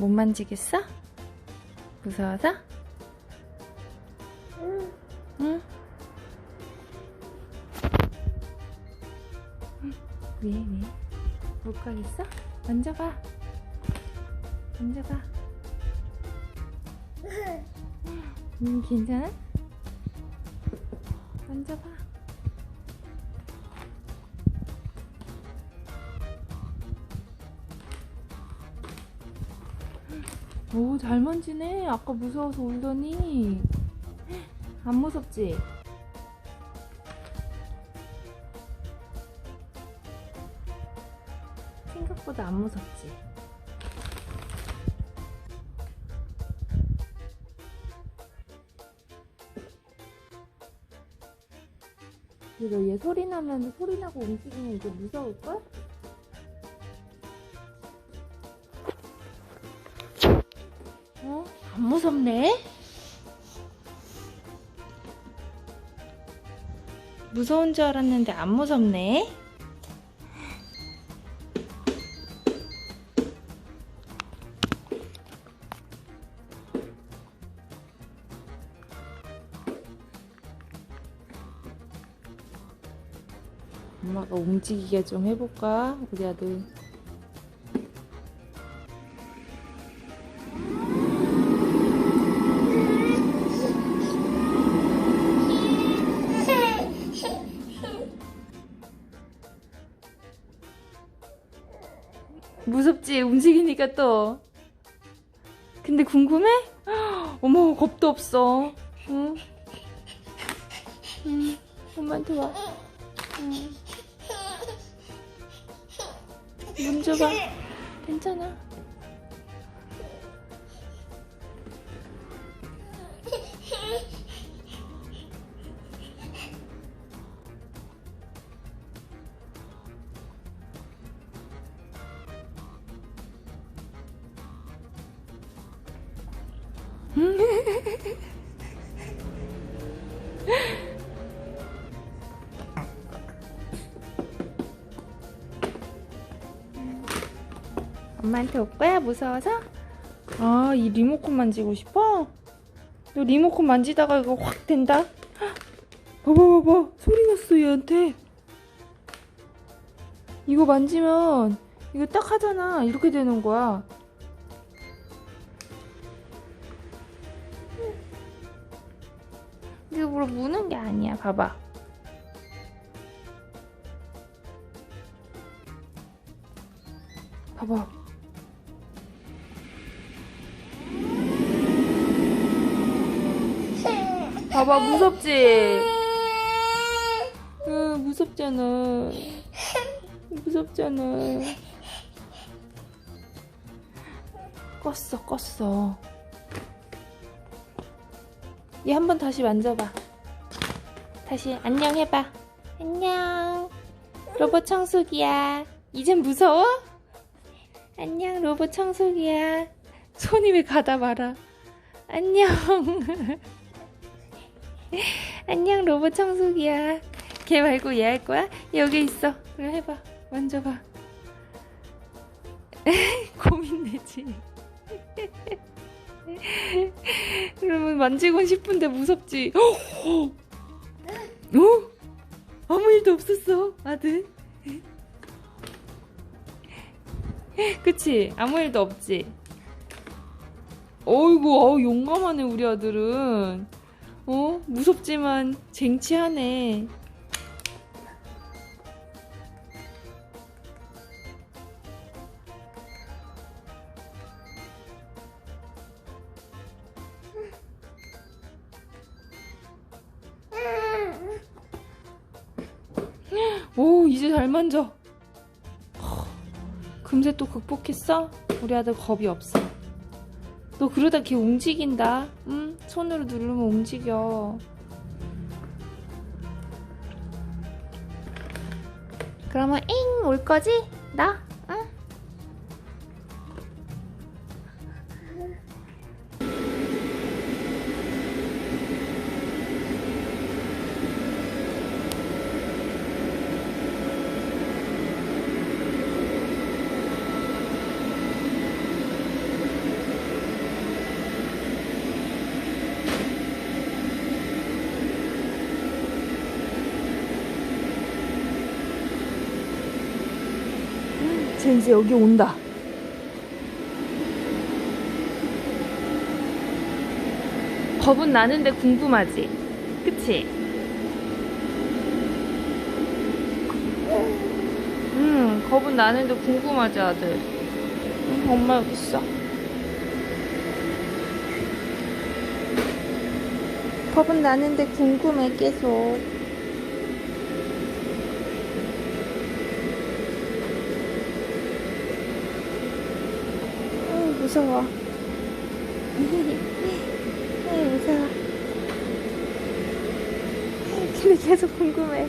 못 만지겠어? 무서워서? 응. 응? 응. 왜, 왜? 못 가겠어? 만져봐. 만져봐. 음, 괜찮아? 만져봐. 오, 잘 만지네. 아까 무서워서 울더니. 안 무섭지? 생각보다 안 무섭지? 이거 얘 소리 나면 소리 나고 움직이면 이게 무서울걸? 안 무섭네? 무서운 줄 알았는데 안 무섭네? 엄마가 움직이게 좀 해볼까? 우리 아들. 무섭지? 움직이니까 또. 근데 궁금해? 어머, 겁도 없어. 응? 응, 엄마한테 와. 응. 문 줘봐. 괜찮아. 엄마한테 올 거야? 무서워서? 아, 이 리모컨 만지고 싶어? 너 리모컨 만지다가 이거 확 된다? 헉, 봐봐, 봐봐. 소리 났어, 얘한테. 이거 만지면, 이거 딱 하잖아. 이렇게 되는 거야. 무는 게 아니야. 봐봐. 봐봐. 봐봐, 무섭지? 응, 무섭잖아. 무섭잖아. 껐어, 껐어. 얘 한 번 다시 만져봐. 다시 안녕 해봐. 안녕. 로봇 청소기야. 이젠 무서워? 안녕, 로봇 청소기야. 손이 왜 가다 말아. 안녕. 안녕, 로봇 청소기야. 걔 말고 얘 할 거야? 여기 있어. 그래, 해봐. 만져봐. 고민되지. 그러면 만지고 싶은데 무섭지. 어? 어? 아무 일도 없었어, 아들. 그치? 아무 일도 없지? 어이구, 어우, 용감하네, 우리 아들은. 어? 무섭지만 쟁취하네. 오, 이제 잘 만져. 허, 금세 또 극복했어? 우리 아들 겁이 없어. 너 그러다 걔 움직인다. 응? 손으로 누르면 움직여. 그러면 잉 올 거지? 나? 응? 아들 이제 여기 온다. 겁은 나는데 궁금하지? 그치? 응, 겁은 나는데 궁금하지, 아들. 응, 엄마 여기 있어. 겁은 나는데 궁금해, 계속. 응, 무서워. 응, 무서워. 근데 계속 궁금해.